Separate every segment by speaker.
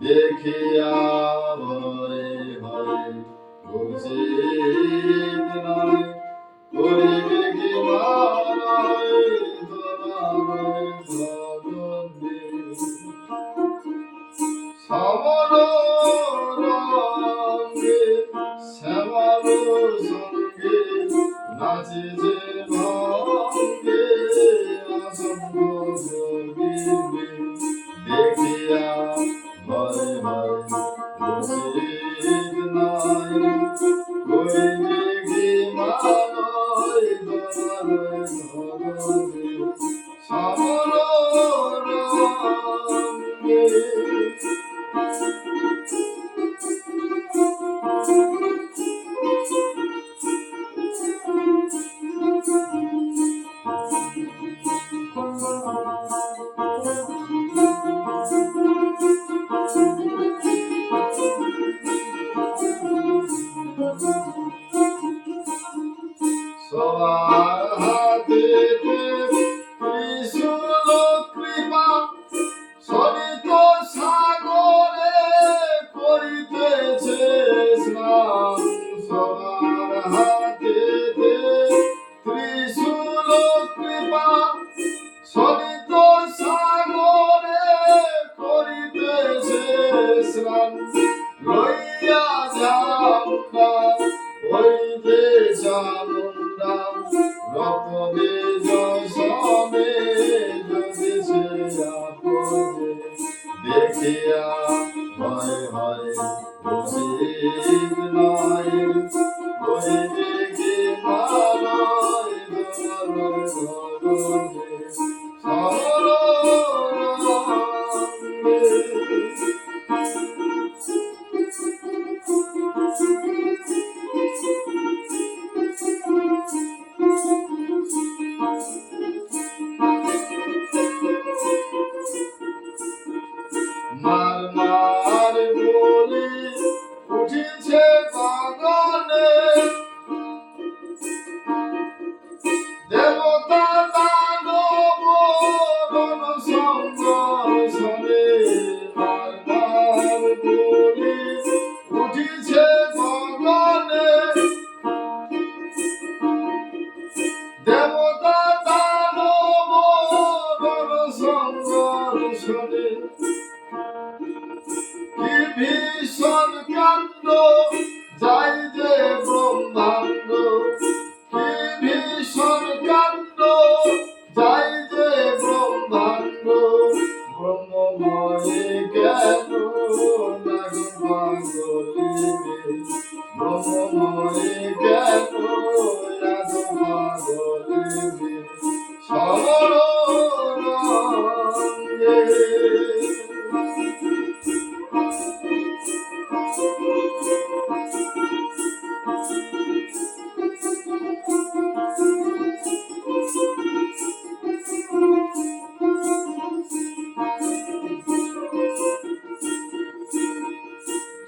Speaker 1: দেখিয়া ভরে ভরে উচিত নয় করিবে কি নয় তোমার Bye. লইয়া যাও না হইতে যাও না রতনে যশনে যদি সে আপদে দেখিয়া ভয় হয় বুঝিত নাই। হইতে কি মানয় তোমার ঘরে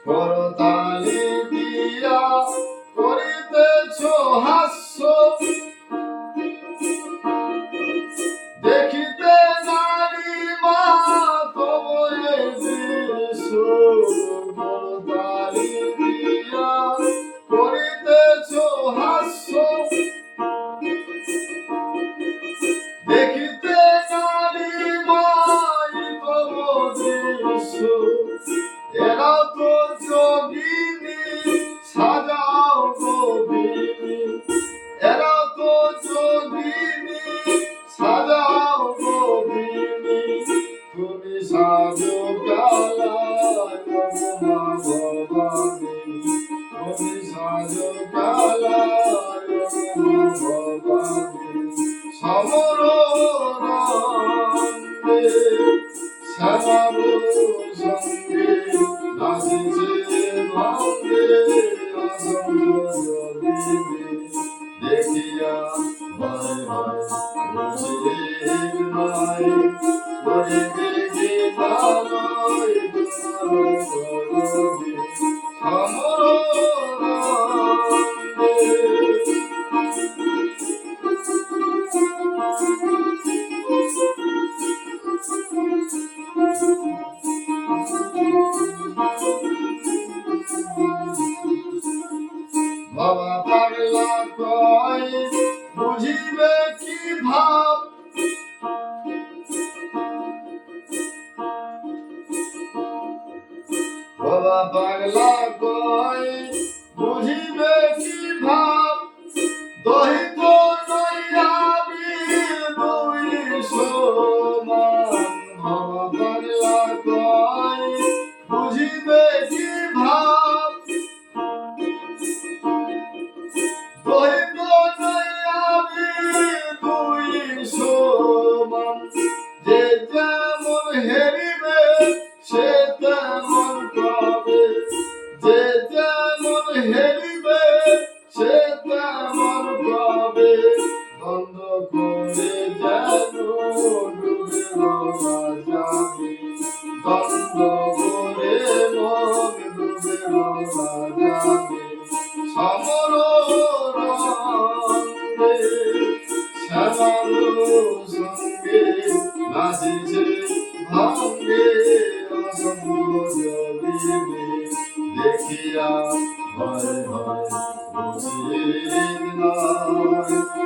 Speaker 1: Oh, darling. সমর শ্যামার সঙ্গে নাচিছে ভঙ্গে দেখিয়া ভয় ভয় বুঝিয়ে বাবা বুঝিবে কি ভাব? দহিত নৈরাবি দুই সমান। বাবা বাংলা কয় বুঝিবে কি ভাব? দুই যে যেমন হেরি দেখিয়া ভয় ভয় বুঝির নয়